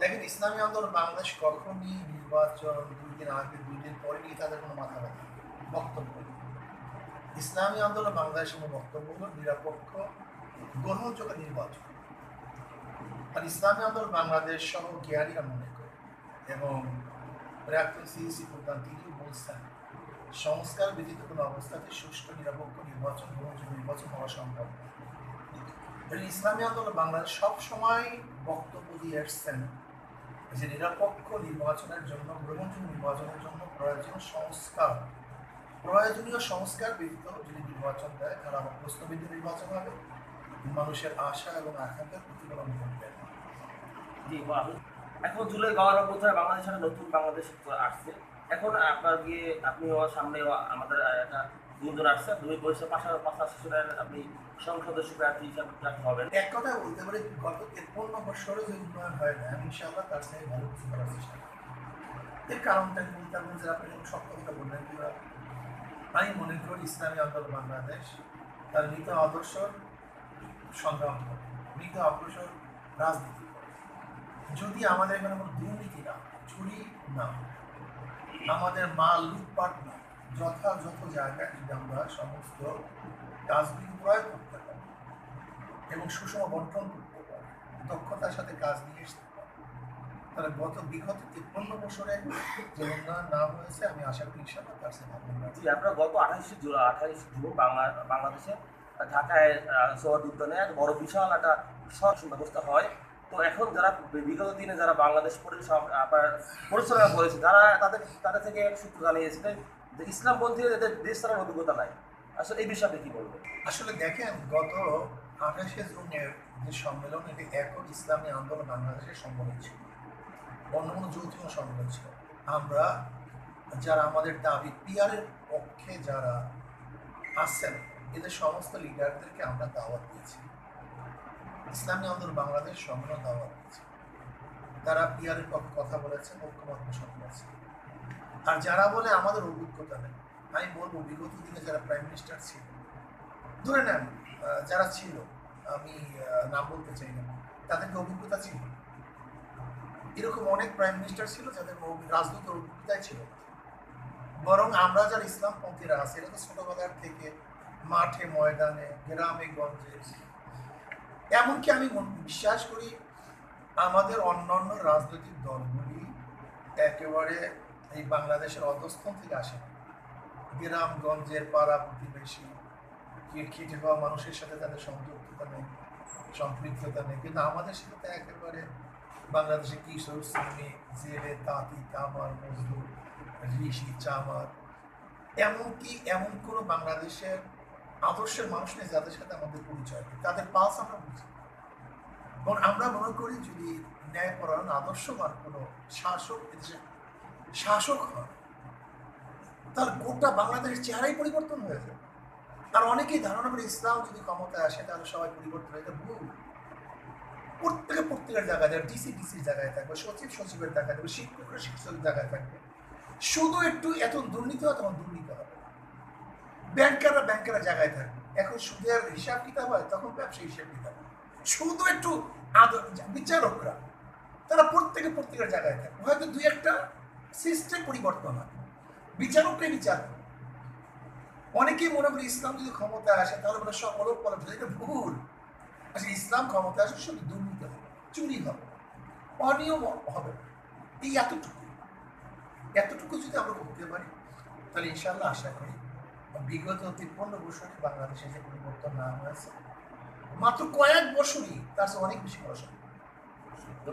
দেখেন, ইসলামী আন্দোলন বাংলাদেশ কখনই নির্বাচন দুই দিন আগে, দুই দিন পরে নিয়ে তাদের কোনো মাথা ব্যথা বক্তব্য ইসলামী আন্দোলন বাংলাদেশের কোনো বক্তব্য হলো নিরপেক্ষ, গ্রহণযোগ্য নির্বাচন। আর ইসলামী আন্দোলন বাংলাদেশ সহ জ্ঞানীরা মনে করে এবং প্রধান তিনিও বলছেন সংস্কার ব্যতীত কোনো অবস্থাতে সুষ্ঠু, নিরপেক্ষ নির্বাচন গ্রহণযোগ্য নির্বাচন হওয়া সম্ভব। ইসলামী আন্দোলন বাংলাদেশ সব সময় বক্তব্য দিয়ে এসছেন যে নিরপেক্ষ নির্বাচনের জন্য, গ্রহণযোগ্য নির্বাচনের জন্য প্রয়োজনীয় সংস্কার। প্রয়োজনীয় সংস্কার ব্যতীত যদি নির্বাচন দেয়, তাহলে আমার প্রশ্নবিদ্ধ নির্বাচন হবে। মানুষের আশা এবং আকাঙ্ক্ষার প্রতিফলন ঘটবে। এখন জুলাই গভর্নর বোধহয় বাংলাদেশের নতুন বাংলাদেশ আসছে। এখন আপনার গিয়ে আপনি সামনে আমাদের একটা গুঞ্জন আসছে দুই বয়সের পাশাপাশি আপনি সংসদ প্রার্থী হিসাবে হবেন এক কথা বলতে পারি, গত তেপ্পন্ন বছরে যে উন্নয়ন হয় না, ইনশাআল্লাহ তার সাথে ভালো কিছু করার চেষ্টা এর কারণটা বলতে পারবেন যে আপনি সত্য কথা বললেন আমি মনে করি ইসলামী আন্দোলন বাংলাদেশ তার মৃত আদর্শ সংগ্রাম মৃত আদর্শ রাজনীতি। যদি আমাদের এখানে কোনো দুর্নীতি না চুরি না আমাদের মাল লুটপাট না যথাযথ জায়গায় যদি আমরা সমস্ত কাজগুলি প্রয়োগ করতে পারি এবং সুষম বন্টন করতে পারে, দক্ষতার সাথে কাজ নিয়ে আসতে পারে, তাহলে গত বিগত তিপ্পান্ন বছরে যে উন্নয়ন না হয়েছে, আমি আশা করি ইনশাল্লাহ তার সাথে উন্নয়ন গত আঠাইশে জুলাই আঠাইশে জুন বাংলা বাংলাদেশে ঢাকায় সোয়ার উদ্যানে বড় বিশাল একটা সরষণ ব্যবস্থা হয়। তো এখন যারা বিগত দিনে যারা বাংলাদেশ পরিচালনা করেছে, তারা তাদের তাদের থেকে এক সূত্র জানিয়েছে যে ইসলামপন্থী এদের দেশ ছাড়ার অভিজ্ঞতা নাই। আসলে এই বিষয়ে কি বলবেন? আসলে দেখেন, গত আঠাশে জুনের যে সম্মেলন, এটি একক ইসলামী আন্দোলন বাংলাদেশের সম্মেলন ছিল। অন্য কোনো যৌথ সম্মেলন ছিল। আমরা যারা আমাদের দাবি পিয়ারের পক্ষে যারা আসছেন এদের সমস্ত লিডারদেরকে আমরা দাওয়াত দিয়েছি। ইসলামী আন্দোলন বাংলাদেশ সম্মেলন দাওয়াত দিয়েছি। তারা পিয়ারের পক্ষে কথা বলেছেন, ঐক্যমত পোষণ করেছে আর যারা বলে আমাদের অভিজ্ঞতা নেই, আমি বলব বিগত দিনে যারা প্রাইম মিনিস্টার ছিল, ধরে নেন যারা ছিল, আমি নাম বলতে চাই না, তাদেরকে অভিজ্ঞতা ছিল। এরকম অনেক প্রাইম মিনিস্টার ছিল যাদের রাজনৈতিক অভিজ্ঞতাই ছিল বরং আমরা যারা ইসলামপন্থীরা আছি, এরা তো ছোটবেলার থেকে মাঠে, ময়দানে, গ্রামে, গঞ্জে এমনকি আমি বিশ্বাস করি আমাদের অন্যান্য রাজনৈতিক দলগুলি একেবারে এই বাংলাদেশের অধস্থন থেকে আসে। গ্রামগঞ্জের পাড়া প্রতিবেশী খেটে খাওয়া মানুষের সাথে তাদের সংযুক্ততা নেই, সম্পৃক্ততা নেই কিন্তু আমাদের সাথে একেবারে বাংলাদেশে কিশোর, শ্রমিক, জেলে, তাঁতি, কামার, মজদুর, ঋষি, চামার, এমনকি এমন কোনো বাংলাদেশের আদর্শের মানুষ নেই যাদের সাথে আমাদের পরিচয়। তাদের পালস আমরা বুঝি। এবং আমরা মনে করি যদি ন্যায়পরায়ণ, আদর্শবান কোনো শাসক শাসক হয়, তার গোটা বাংলাদেশের চেহারাই পরিবর্তন হয়ে যাবে আর অনেকেই ধারণা করে ইসলাম যদি ক্ষমতায় আসে, তাহলে সবাই পরিবর্তন হয়ে। যাবে ভুল। প্রত্যেকে প্রত্যেকের জায়গায় যাবে ডিসি ডিসির জায়গায় থাকবে, সচিব সচিবের জায়গায় থাকবে, শিক্ষকের শিক্ষকের জায়গায় থাকবে। শুধু একটু এত দুর্নীতি হয়, তখন দুর্নীতি হবে। ব্যাংকাররা ব্যাংকারের জায়গায় থাকে এখন সুদের হিসাব কিতাব হয়, তখন ব্যবসায়ী হিসাব কিতাব হয়। শুধু একটু আদর, বিচারকরা, তারা প্রত্যেকে প্রত্যেকের জায়গায় থাকবে। হয়তো দুই একটা সিস্টেম পরিবর্তন হয়। বিচারকরাই বিচার অনেকেই মনে করি ইসলাম যদি ক্ষমতায় আসে, তাহলে সব অলপ পলপ এটা ভুল। আসলে ইসলাম ক্ষমতায় আসে শুধু দুর্নীতি হবে, চুরি হবে, অনিয়ম হবে। এই এতটুকু। এতটুকু যদি আমরা করতে পারি, তাহলে ইনশাল্লাহ আশা করি বিগত তিপ্পান্ন বছরে বাংলাদেশে যে পরিবর্তন না হয়েছে, মাত্র কয়েক বছরই তার অনেক বেশি সম্ভব